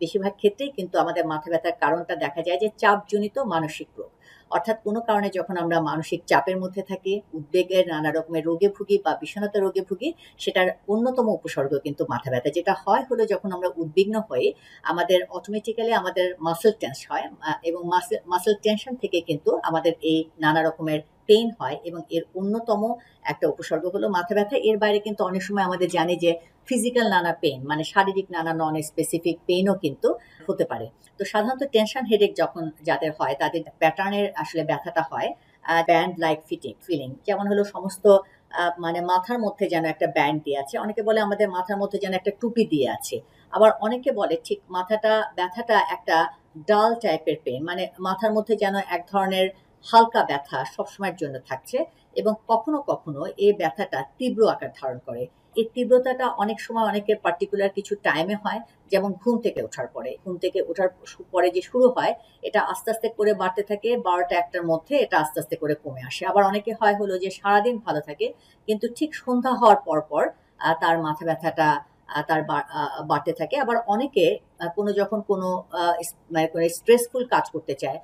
বেশিরভাগ ক্ষেত্রেই কিন্তু আমাদের মাথা ব্যথার কারণটা দেখা যায় যে চাপজনিত মানসিক রোগ। অর্থাৎ কোনো কারণে যখন আমরা মানসিক চাপের মধ্যে থাকি, উদ্বেগের নানা রকমের রোগে ভুগি বা বিষণ্ণতা রোগে ভুগি, সেটার অন্যতম উপসর্গ কিন্তু মাথা ব্যথা। যেটা হয় হলো যখন আমরা উদ্বিগ্ন হয়ে আমাদের অটোমেটিক্যালি আমাদের মাসেল টেন্স হয় এবং মাসেল মাসেল টেনশন থেকে কিন্তু আমাদের এই নানা রকমের পেইন হয় এবং এর অন্যতম একটা উপসর্গ হলো মাথা ব্যথা। এর বাইরে কিন্তু অনেক সময় আমাদের জানি যে ফিজিক্যাল নানা পেইন মানে শারীরিক নানা নন স্পেসিফিক পেইনও কিন্তু হতে পারে। তো সাধারণত টেনশন হেডেক যখন যাদের হয়, তাদের প্যাটার্নের আসলে ব্যথাটা হয় ব্যান্ড লাইক ফিটিং ফিলিং যেমন হলো সমস্ত মানে মাথার মধ্যে যেন একটা ব্যান্ড দিয়ে আছে, অনেকে বলে আমাদের মাথার মধ্যে যেন একটা টুপি দিয়ে আছে। আবার অনেকে বলে ঠিক মাথাটা, ব্যথাটা একটা ডাল টাইপের পেন মানে মাথার মধ্যে যেন এক ধরনের হালকা ব্যথা সবসময়ের জন্য থাকছে এবং কখনো কখনো এই ব্যথাটা তীব্র আকার ধারণ করে। এই তীব্রতাটা অনেক সময় অনেকের পার্টিকুলার কিছু টাইমে হয় যেমন ঘুম থেকে ওঠার পরে। ঘুম থেকে ওঠার পরে যে শুরু হয়, এটা আস্তে আস্তে করে বাড়তে থাকে, বারোটা একটার মধ্যে এটা আস্তে আস্তে করে কমে আসে। আবার অনেকে হয় হলো যে সারাদিন ভালো থাকে, কিন্তু ঠিক সন্ধ্যা হওয়ার পর পর তার মাথা ব্যথাটা তার বাড়তে থাকে। আবার অনেকে কোনো যখন কোনো মানে কোনো স্ট্রেসফুল কাজ করতে চায়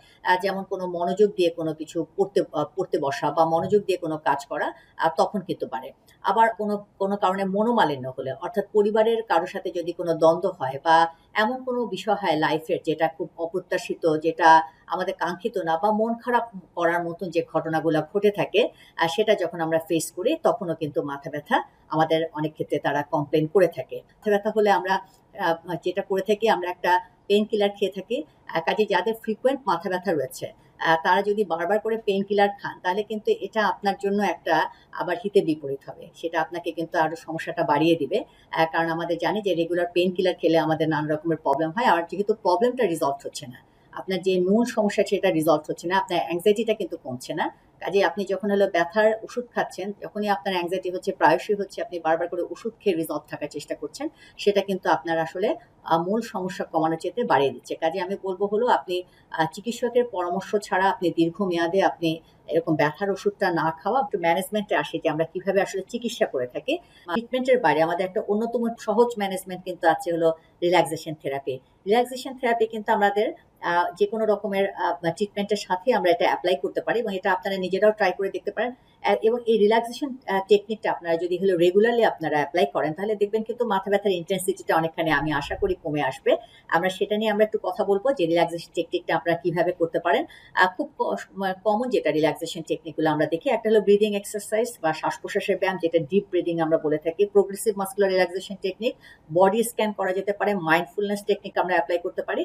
যেমন কোনো মনোযোগ দিয়ে কোনো কিছু পড়তে পড়তে বসা বা মনোযোগ দিয়ে কোনো কাজ করা তখন কিন্তু পারে। আবার কোনো কোনো কারণে মনোমালিন্য হলে, অর্থাৎ পরিবারের কারোর সাথে যদি কোনো দ্বন্দ্ব হয় বা এমন কোনো বিষয় হয় লাইফের যেটা খুব অপ্রত্যাশিত, যেটা আমাদের কাঙ্ক্ষিত না বা মন খারাপ করার মতন যে ঘটনাগুলো ঘটে থাকে আর সেটা যখন আমরা ফেস করি, তখনও কিন্তু মাথা ব্যথা আমাদের অনেক ক্ষেত্রে তারা কমপ্লেন করে থাকে। মাথা ব্যথা হলে আমরা যেটা করে থাকি, আমরা একটা পেন কিলার খেয়ে থাকি কাজে যাদের ফ্রিকোয়েন্ট মাথা ব্যথা রয়েছে তারা যদি বারবার করে পেন কিলার খান, তাহলে কিন্তু এটা আপনার জন্য একটা আবার হিতে বিপরীত হবে। সেটা আপনাকে কিন্তু আরও সমস্যাটা বাড়িয়ে দিবে কারণ আমাদের জানি যে রেগুলার পেন কিলার খেলে আমাদের নানা রকমের প্রবলেম হয়, আর যেহেতু প্রবলেমটা রিজলভ হচ্ছে না, আপনার যে মূল সমস্যা সেটা রিজলভ হচ্ছে না, আপনার অ্যাংজাইটিটা কিন্তু কমছে না কাজে আপনি যখন হলো ব্যথার ওষুধ খাচ্ছেন, যখনই আপনার অ্যাংজাইটি হচ্ছে, প্রায়শই হচ্ছে আপনি বারবার করে ওষুধ খেয়ে রিজলভ থাকার চেষ্টা করছেন, সেটা কিন্তু আপনার আসলে মূল সমস্যা কমানোর চেতে বাড়িয়ে দিচ্ছে। কাজে আমি বলব হলো আপনি চিকিৎসকের পরামর্শ ছাড়া আপনি দীর্ঘমেয়াদে আপনি এরকম ব্যথার ওষুধটা না খাওয়া, একটু ম্যানেজমেন্টে আসে যে আমরা কীভাবে আসলে চিকিৎসা করে থাকি। ট্রিটমেন্টের বাইরে আমাদের একটা অন্যতম সহজ ম্যানেজমেন্ট কিন্তু আছে হলো রিল্যাক্সেশন থেরাপি রিল্যাক্সেশন থেরাপি কিন্তু আমাদের যে কোনো রকমের ট্রিটমেন্টের সাথে আমরা এটা অ্যাপ্লাই করতে পারি এবং এটা আপনারা নিজেরাও ট্রাই করে দেখতে পারেন। এবং এই রিল্যাক্সেশন টেকনিকটা আপনারা যদি হলো রেগুলারলি আপনারা অ্যাপ্লাই করেন, তাহলে দেখবেন কিন্তু মাথা ব্যথার ইন্টেন্সিটিটা অনেকখানি আমি আশা করি কমে আসবে। আমরা সেটা নিয়ে আমরা একটু কথা বলব যে রিল্যাক্সেশন টেকনিকটা আপনারা কীভাবে করতে পারেন। খুব কমন যেটা রিল্যাক্সেশন টেকনিকগুলো আমরা দেখি, একটা হলো ব্রিদিং এক্সারসাইজ বা শ্বাস প্রশ্বাসের ব্যায়াম, যেটা ডিপ ব্রিদিং আমরা বলে থাকি। Progressive muscular relaxation technique body scan করা যেতে পারে মাইন্ডফুলনেস টেকনিক আমরা অ্যাপ্লাই করতে পারি।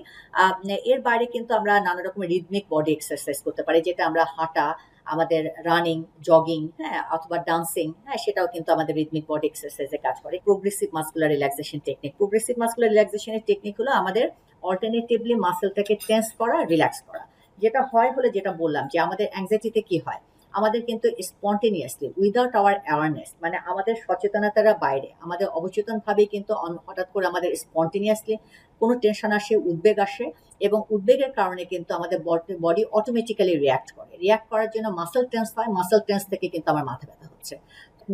এর বাইরে কিন্তু আমরা নানা রকমের রিদমিক বডি এক্সারসাইজ করতে পারি, যেটা আমরা হাঁটা আমাদের রানিং জগিং হ্যাঁ অথবা ডান্সিং হ্যাঁ সেটাও কিন্তু আমাদের রিদমিক বডি এক্সারসাইজে কাজ করে। Progressive muscular relaxation technique progressive muscular রিল্যাক্সেশনের technique হলো আমাদের অল্টারনেটিভলি মাসেলটাকে টেন্স করা রিল্যাক্স করা। যেটা হয় হলো যেটা বললাম যে আমাদের অ্যাংজাইটিতে কি হয়? আমাদের কিন্তু স্পন্টেনিয়াসলি উইদাউট আওয়ার অ্যাওয়ারনেস মানে আমাদের সচেতনতারা বাইরে, আমাদের অবচেতনভাবেই কিন্তু হঠাৎ করে আমাদের স্পন্টেনিয়াসলি কোনো টেনশন আসে, উদ্বেগ আসে, এবং উদ্বেগের কারণে কিন্তু আমাদের বডি অটোমেটিক্যালি রিয়াক্ট করে। রিয়াক্ট করার জন্য মাসেল টেন্স হয় মাসেল টেন্স থেকে কিন্তু আমার মাথা ব্যথা হচ্ছে।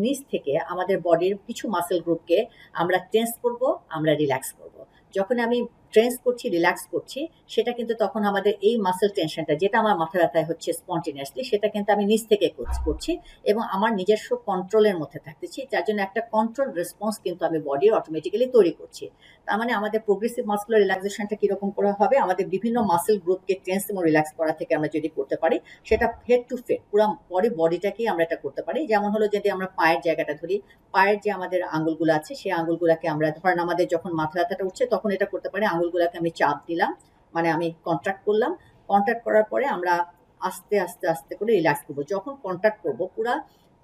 নিচ থেকে আমাদের বডির কিছু মাসেল গ্রুপকে আমরা টেন্স করব, আমরা রিল্যাক্স করব। যখন আমি ট্রেন্স করছি রিল্যাক্স করছি, সেটা কিন্তু তখন আমাদের এই মাসেল টেনশনটা যেটা আমার মাথা ব্যথায় হচ্ছে স্পন্টেনিয়াসলি সেটা কিন্তু আমি নিচ থেকে করছি এবং আমার নিজস্ব কন্ট্রোলের মধ্যে থাকতেছি, যার জন্য একটা কন্ট্রোল রেসপন্স কিন্তু আমি বডি অটোমেটিক্যালি তৈরি করছি। তার মানে আমাদের প্রোগ্রেসিভ মাসকুলার রিল্যাক্সেশনটা কীরকম করা হবে? আমাদের বিভিন্ন মাসেল গ্রুপকে টেন্স এবং রিল্যাক্স করা থেকে আমরা যদি করতে পারি, সেটা হেড টু ফেড পুরো বডি বডিটাকেই আমরা এটা করতে পারি। যেমন হলো যদি আমরা পায়ের জায়গাটা ধরি, পায়ের যে আমাদের আঙ্গুলগুলো আছে, সেই আঙ্গুলগুলোকে আমরা ধরেন আমাদের যখন মাথা ব্যথাটা উঠছে, তখন এটা করতে পারি। আঙ্গুলগুলোকে আমি চাপ দিলাম মানে আমি কন্ট্রাক্ট করলাম। কন্ট্রাক্ট করার পরে আমরা আস্তে আস্তে আস্তে করে রিল্যাক্স করব। যখন কন্ট্রাক্ট করব, পুরা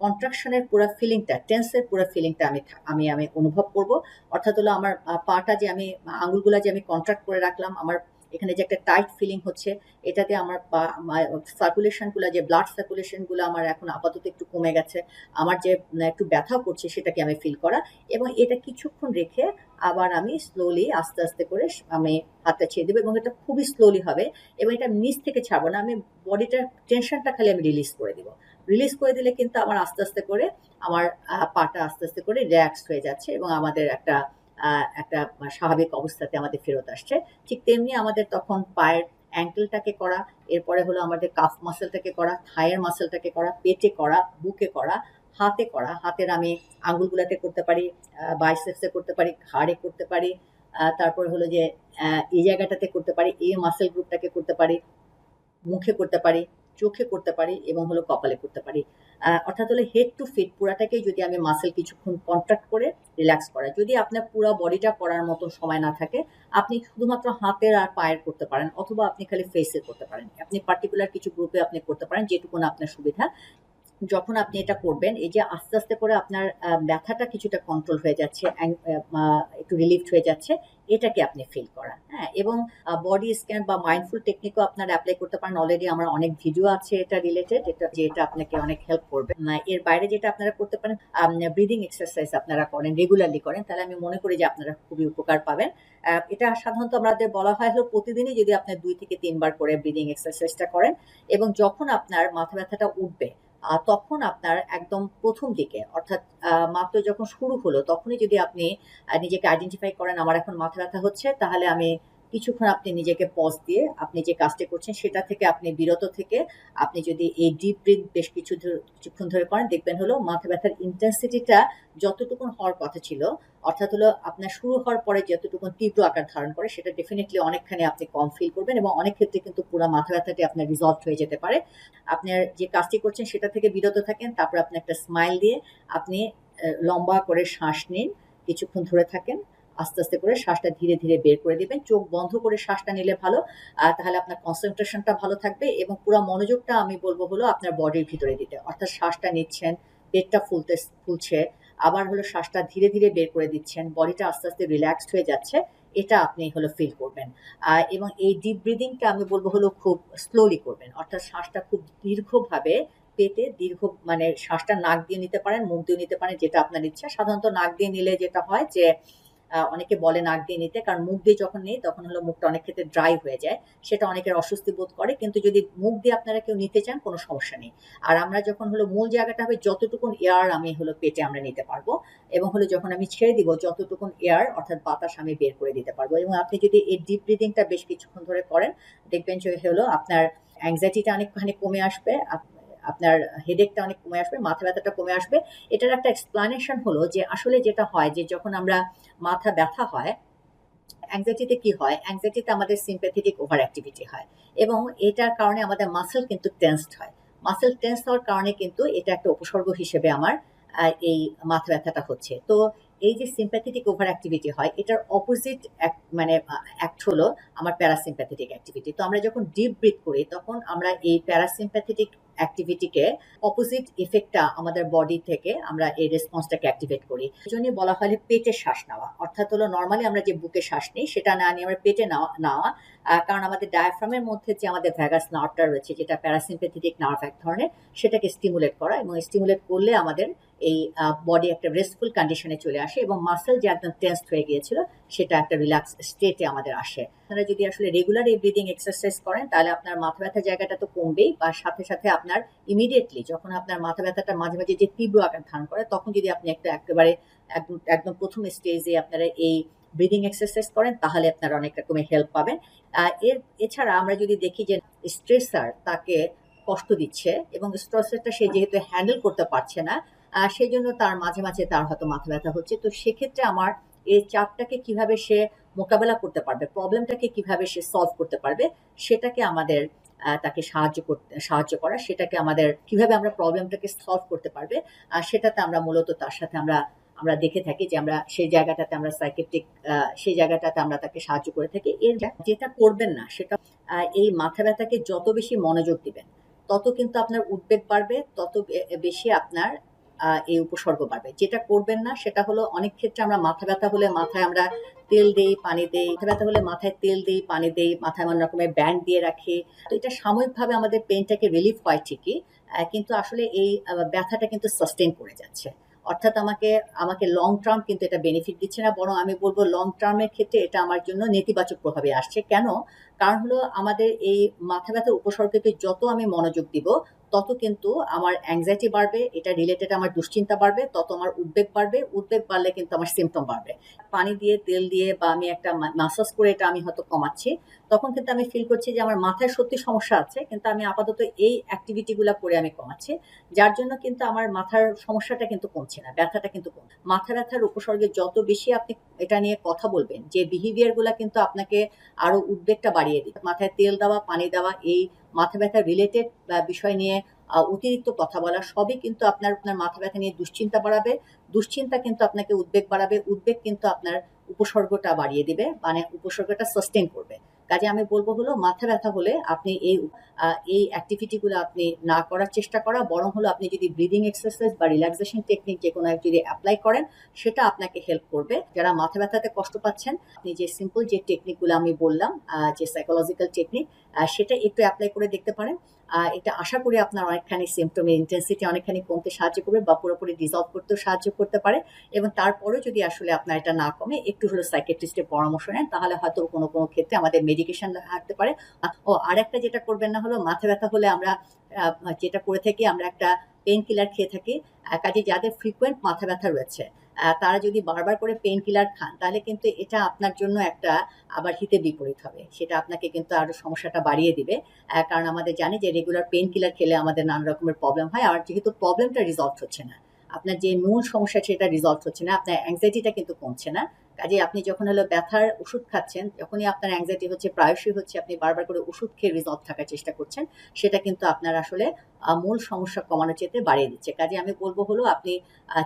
কন্ট্রাকশনের পুরো ফিলিংটা টেন্সের পুরো ফিলিংটা আমি আমি আমি অনুভব করব। অর্থাৎ হলো আমার পাটা যে আমি আঙ্গুলগুলা যে আমি কন্ট্রাক্ট করে রাখলাম, আমার এখানে যে একটা টাইট ফিলিং হচ্ছে, এটাতে আমার সার্কুলেশনগুলো যে ব্লাড সার্কুলেশনগুলো আমার এখন আপাতত একটু কমে গেছে, আমার যে একটু ব্যথা করছে সেটাকে আমি ফিল করা এবং এটা কিছুক্ষণ রেখে আবার আমি স্লোলি আস্তে আস্তে করে আমি হাতটা ছেড়ে দেবো এবং এটা খুবই স্লোলি হবে এবং এটা নিচ থেকে ছাড়বো না, আমি বডিটার টেনশনটা খালি আমি রিলিজ করে দিব। রিলিজ করে দিলে কিন্তু আমার আস্তে আস্তে করে আমার পাটা আস্তে আস্তে করে রিল্যাক্স হয়ে যাচ্ছে এবং আমাদের একটা একটা স্বাভাবিক অবস্থাতে আমাদের ফেরত আসছে। ঠিক তেমনি আমাদের তখন পায়ের অ্যাঙ্কেলটাকে করা, এরপরে হলো আমাদের কাফ মাসেলটাকে করা থায়ের মাসেলটাকে করা, পেটে করা, বুকে করা, হাতে করা। হাতের আমি আঙ্গুলগুলাতে করতে পারি বাইসেপসে করতে পারি, ঘাড়ে করতে পারি তারপরে হলো যে এই জায়গাটাতে করতে পারি, এই মাসেল গ্রুপটাকে করতে পারি, মুখে করতে পারি চোখে করতে পারি এবং হলো কপালে করতে পারি। অর্থাৎ হলো হেড টু ফিট পুরাটাকেই যদি আমি মাসেল কিছুক্ষণ কন্ট্রাক্ট করে রিল্যাক্স করা। যদি আপনার পুরো বডিটা করার মতো সময় না থাকে, আপনি শুধুমাত্র হাতের আর পায়ের করতে পারেন, অথবা আপনি খালি ফেসে করতে পারেন। আপনি পার্টিকুলার কিছু গ্রুপে আপনি করতে পারেন যেটুকুন আপনার সুবিধা। যখন আপনি এটা করবেন, এই যে আস্তে আস্তে করে আপনার ব্যথাটা কিছুটা কন্ট্রোল হয়ে যাচ্ছে একটু রিলিফ হয়ে যাচ্ছে, এটাকে আপনি ফিল করা হ্যাঁ? এবং বডি স্ক্যান বা মাইন্ডফুল টেকনিকও আপনারা অ্যাপ্লাই করতে পারেন। অলরেডি আমার অনেক ভিডিও আছে এটা রিলেটেড এটা, যে এটা আপনাকে অনেক হেল্প করবে। এর বাইরে যেটা আপনারা করতে পারেন ব্রিদিং এক্সারসাইজ আপনারা করেন রেগুলারলি করেন, তাহলে আমি মনে করি যে আপনারা খুবই উপকার পাবেন। এটা সাধারণত আমাদের বলা হয় হলো প্রতিদিনই যদি আপনি দুই থেকে তিনবার করে ব্রিদিং এক্সারসাইজটা করেন, এবং যখন আপনার মাথা ব্যথাটা উঠবে তখন আপনার একদম প্রথম দিকে, অর্থাৎ মাত্র যখন শুরু হলো, তখনই যদি আপনি নিজেকে আইডেন্টিফাই করেন, আমার এখন মাথা ব্যথা হচ্ছে, তাহলে আমি কিছুক্ষণ আপনি নিজেকে পজ দিয়ে আপনি যে কাজটা করছেন সেটা থেকে আপনি বিরত থেকে আপনি যদি এই ডিপ ব্রিথ বেশ কিছু কিছুক্ষণ ধরে করেন, দেখবেন হলো মাথা ব্যথার ইন্টেন্সিটিটা যতটুকু হওয়ার কথা ছিল, অর্থাৎ হলো আপনার শুরু হওয়ার পরে যতটুকু তীব্র আকার ধারণ করে, সেটা ডেফিনেটলি অনেকখানি আপনি কম ফিল করবেন এবং অনেক ক্ষেত্রে কিন্তু পুরো মাথা ব্যথাটি আপনার রিজলভ হয়ে যেতে পারে। আপনার যে কাজটি করছেন সেটা থেকে বিরত থাকেন, তারপর আপনি একটা স্মাইল দিয়ে আপনি লম্বা করে শ্বাস নিন, কিছুক্ষণ ধরে থাকেন আস্তে আস্তে করে শ্বাসটা ধীরে ধীরে বের করে দিবেন। চোখ বন্ধ করে শ্বাসটা নিলে ভালো। তাহলে আপনার কনসেন্ট্রেশনটা ভালো থাকবে এবং পুরো মনোযোগটা আমি বলব হলো আপনার বডির ভিতরে দিতে। অর্থাৎ শ্বাসটা নিচ্ছেন, পেটটা ফুলতে, ফুলছে, আবার হলো শ্বাসটা ধীরে ধীরে বের করে দিচ্ছেন বডিটা আস্তে আস্তে রিল্যাক্সড হয়ে যাচ্ছে, এটা আপনি হলো ফিল করবেন। এবং এই ডিপ ব্রিদিংটা আমি বলব হলো খুব স্লোলি করবেন। অর্থাৎ শ্বাসটা খুব দীর্ঘভাবে পেটে দীর্ঘ মানে শ্বাসটা নাক দিয়ে নিতে পারেন, মুখ দিয়ে নিতে পারেন, যেটা আপনার ইচ্ছা। সাধারণত নাক দিয়ে নিলে যেটা হয় যে অনেকে বলে নাক দিয়ে নিতে, কারণ মুখ দিয়ে যখন নেই, তখন হলো মুখটা অনেক ক্ষেত্রে ড্রাই হয়ে যায়। সেটা অনেকের অস্বস্তি বোধ করে, কিন্তু যদি মুখ দিয়ে আপনারা কেউ নিতে চান, কোনো সমস্যা নেই। আর আমরা যখন হলো মূল জায়গাটা হবে, যতটুকুন এয়ার আমি হলো পেটে আমরা নিতে পারব, এবং হলো যখন আমি ছেড়ে দিব, যতটুকুন এয়ার অর্থাৎ বাতাস আমি বের করে দিতে পারব। এবং আপনি যদি এই ডিপ ব্রিদিংটা বেশ কিছুক্ষণ ধরে করেন, দেখবেন যে হলো আপনার অ্যাংজাইটিটা অনেকখানি কমে আসবে আপনার হেডেকটা অনেক কমে আসবে, মাথা ব্যথাটা কমে আসবে। এটার একটা এক্সপ্লানেশন হলো যে আসলে যেটা হয় যে যখন আমরা মাথা ব্যথা হয় অ্যাংজাইটিতে কি হয়? অ্যাংজাইটিতে আমাদের সিম্প্যাথেটিক ওভার অ্যাক্টিভিটি হয় এবং এটার কারণে আমাদের মাসেল কিন্তু টেন্সড হয়। মাসেল টেন্স হওয়ার কারণে কিন্তু এটা একটা উপসর্গ হিসেবে আমার এই মাথা ব্যথাটা হচ্ছে। তো এই যে সিম্প্যাথেটিক ওভার অ্যাক্টিভিটি হয়, এটার অপোজিট মানে অ্যাক্ট হলো আমার প্যারাসিম্প্যাথেটিক অ্যাক্টিভিটি তো আমরা যখন ডিপ ব্রিথ করি, তখন আমরা এই প্যারাসিম্প্যাথেটিক অ্যাক্টিভিটিকে অপোজিট ইফেক্টটা আমাদের বডি থেকে আমরা এই রেসপন্সটাকে অ্যাক্টিভেট করি। এই জন্যই বলা হয় পেটে শ্বাস নেওয়া। অর্থাৎ হলো নর্মালি আমরা যে বুকে শ্বাস নিই, সেটা না নিয়ে আমরা পেটে নেওয়া। নেওয়া কারণ আমাদের ডায়াফ্রামের মধ্যে যে আমাদের ভ্যাগাস নার্ভটা রয়েছে, যেটা প্যারাসিম্পেথেটিক নার্ভ এক ধরনের, সেটাকে স্টিমুলেট করা এবং স্টিমুলেট করলে আমাদের এই বডি একটা রেস্টফুল কন্ডিশনে চলে আসে এবং মাসেল যে একদম টেন্সড হয়ে গিয়েছিল, সেটা একটা রিল্যাক্স স্টেটে আমাদের আসে। আপনারা যদি আসলে রেগুলার এই ব্রিদিং এক্সারসাইজ করেন, তাহলে আপনার মাথা ব্যথা জায়গাটা তো কমবেই বা সাথে সাথে আপনার ইমিডিয়েটলি যখন আপনার মাথা ব্যথাটা মাঝে মাঝে যে তীব্র আকার ধারণ করে, তখন যদি আপনি একটা একেবারে একদম একদম প্রথম স্টেজে আপনারা এই ব্রিদিং এক্সারসাইজ করেন, তাহলে আপনারা অনেক রকমের হেল্প পাবেন। এর, এছাড়া আমরা যদি দেখি যে স্ট্রেসার তাকে কষ্ট দিচ্ছে এবং স্ট্রেসারটা সে যেহেতু হ্যান্ডেল করতে পারছে না আহ, সেই জন্য তার মাঝে মাঝে তার হয়তো মাথা ব্যথা হচ্ছে। তো সেক্ষেত্রে আমার এই চাপটাকে কীভাবে সে মোকাবেলা করতে পারবে প্রবলেমটাকে কীভাবে সে সলভ করতে পারবে সেটাকে আমাদের তাকে সাহায্য করতে সাহায্য করা সেটাকে আমাদের কীভাবে আমরা প্রবলেমটাকে সলভ করতে পারবে আর সেটাতে আমরা মূলত তার সাথে আমরা আমরা দেখে থাকি যে আমরা সেই জায়গাটাতে আমরা সাইকেট্রিক সেই জায়গাটাতে আমরা তাকে সাহায্য করে থাকি। এর যেটা করবেন না সেটা এই মাথা ব্যথাকে যত বেশি মনোযোগ দিবেন তত কিন্তু আপনার উদ্বেগ বাড়বে তত বেশি আপনার এই উপসর্গ বাড়বে যেটা করবেন না, সেটা হলো অনেক ক্ষেত্রে আমরা মাথা ব্যথা হলে মাথায় আমরা তেল দেই, পানি দেই। মাথা ব্যথা হলে মাথায় তেল দেই, পানি দেই, মাথায় এমন রকমের ব্যান্ড দিয়ে রাখি। তো এটা সাময়িকভাবে আমাদের পেনটাকে রিলিফ হয় ঠিকই কিন্তু আসলে এই ব্যথাটা কিন্তু সাস্টেন করে যাচ্ছে। অর্থাৎ আমাকে আমাকে লং টার্ম কিন্তু এটা বেনিফিট দিচ্ছে না, বরং আমি বলব লং টার্মের ক্ষেত্রে এটা আমার জন্য নেতিবাচক প্রভাবে আসছে। কেন? কারণ হলো আমাদের এই মাথা ব্যথার উপসর্গকে যত আমি মনোযোগ দিব তত কিন্তু আমার অ্যাংজাইটি বাড়বে, এটা রিলেটেড আমার দুশ্চিন্তা বাড়বে, তত আমার উদ্বেগ বাড়বে, উদ্বেগ বাড়লে কিন্তু আমার সিমটম বাড়বে। পানি দিয়ে, তেল দিয়ে বা আমি একটা মাসাজ করে এটা আমি হয়তো কমাচ্ছি, তখন কিন্তু আমি ফিল করছি যে আমার মাথায় সত্যি সমস্যা আছে, কিন্তু আমি আপাতত এই অ্যাক্টিভিটিগুলো করে আমি কমাচ্ছি, যার জন্য কিন্তু আমার মাথার সমস্যাটা কিন্তু কমছে না, ব্যথাটা কিন্তু কম, মাথা ব্যথার উপসর্গে যত বেশি আপনি এটা নিয়ে কথা বলবেন, যে বিহেভিয়ারগুলো কিন্তু আপনাকে আরও উদ্বেগটা বাড়িয়ে দিবে। মাথায় তেল দেওয়া, পানি দেওয়া, এই মাথা ব্যথা রিলেটেড বিষয় নিয়ে অতিরিক্ত কথা বলা সবই কিন্তু আপনার আপনার মাথা ব্যথা নিয়ে দুশ্চিন্তা বাড়াবে। দুশ্চিন্তা কিন্তু আপনাকে উদ্বেগ বাড়াবে। উদ্বেগ কিন্তু আপনার উপসর্গটা বাড়িয়ে দিবে। মানে উপসর্গটা সাস্টেন করবে। কাজে আমি বলব হলো, মাথা ব্যথা হলে আপনি এই এই অ্যাক্টিভিটিগুলো আপনি না করার চেষ্টা করা, বরং হলো আপনি যদি ব্রিদিং এক্সারসাইজ বা রিল্যাক্সেশন টেকনিক যে কোনো যদি অ্যাপ্লাই করেন, সেটা আপনাকে হেল্প করবে। যারা মাথা ব্যথাতে কষ্ট পাচ্ছেন, আপনি যে সিম্পল যে টেকনিকগুলো আমি বললাম যে সাইকোলজিক্যাল টেকনিক সেটা একটু অ্যাপ্লাই করে দেখতে পারেন। এটা আশা করি আপনার অনেকখানি সিমটমের ইন্টেন্সিটি অনেকখানি কমতে সাহায্য করবে বা পুরোপুরি ডিজলভ করতেও সাহায্য করতে পারে। এবং তারপরেও যদি আসলে আপনার এটা না কমে, একটু হলো সাইকেট্রিস্টের পরামর্শ নেন, তাহলে হয়তো কোনো কোনো ক্ষেত্রে আমাদের মেডিকেশন থাকতে পারে। ও আর একটা যেটা করবেন না হলো মাথা ব্যথা হলে আমরা যেটা করে থাকি আমরা একটা পেন কিলার খেয়ে থাকি। কাজে যাদের ফ্রিকোয়েন্ট মাথা ব্যথা রয়েছে তারা যদি বারবার করে পেন কিলার খান, তাহলে কিন্তু এটা আপনার জন্য একটা আবার হিতে বিপরীত হবে। সেটা আপনাকে কিন্তু আরও সমস্যাটা বাড়িয়ে দিবে। কারণ আমাদের জানি যে রেগুলার পেন কিলার খেলে আমাদের নানা রকমের প্রবলেম হয়। আর যেহেতু প্রবলেমটা রিজলভ হচ্ছে না, আপনার যে মূল সমস্যা সেটা রিজলভ হচ্ছে না, আপনার অ্যাংজাইটিটা কিন্তু কমছে না। কাজে আপনি যখন হলো ব্যথার ওষুধ খাচ্ছেন, যখনই আপনার অ্যাংজাইটি হচ্ছে, প্রায়শই হচ্ছে আপনি বারবার করে ওষুধ খেয়ে রিজলভ থাকার চেষ্টা করছেন, সেটা কিন্তু আপনার আসলে মূল সমস্যা কমানোর চেতে বাড়িয়ে দিচ্ছে। কাজে আমি বলব হলো আপনি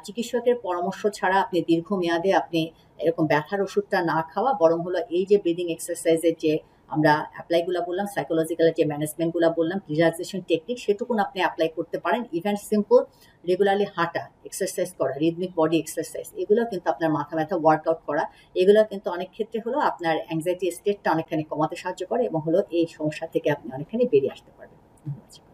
চিকিৎসকের পরামর্শ ছাড়া আপনি দীর্ঘমেয়াদে আপনি এরকম ব্যথার ওষুধটা না খাওয়া, বরং হলো এই যে ব্রিদিং এক্সারসাইজের যে আমরা অ্যাপ্লাইগুলো বললাম সাইকোলজিক্যাল যে ম্যানেজমেন্টগুলো বললাম রিল্যাক্সেশন টেকনিক সেটুকুন আপনি অ্যাপ্লাই করতে পারেন। ইভেন সিম্পল রেগুলারলি হাঁটা এক্সারসাইজ করা রিদমিক বডি এক্সারসাইজ এগুলো কিন্তু আপনার মাথা ব্যথা ওয়ার্কআউট করা, এগুলো কিন্তু অনেক ক্ষেত্রে হলো আপনার অ্যাংজাইটি স্টেটটা অনেকখানি কমাতে সাহায্য করে এবং হলো এই সমস্যা থেকে আপনি অনেকখানি বেরিয়ে আসতে পারবেন। ধন্যবাদ।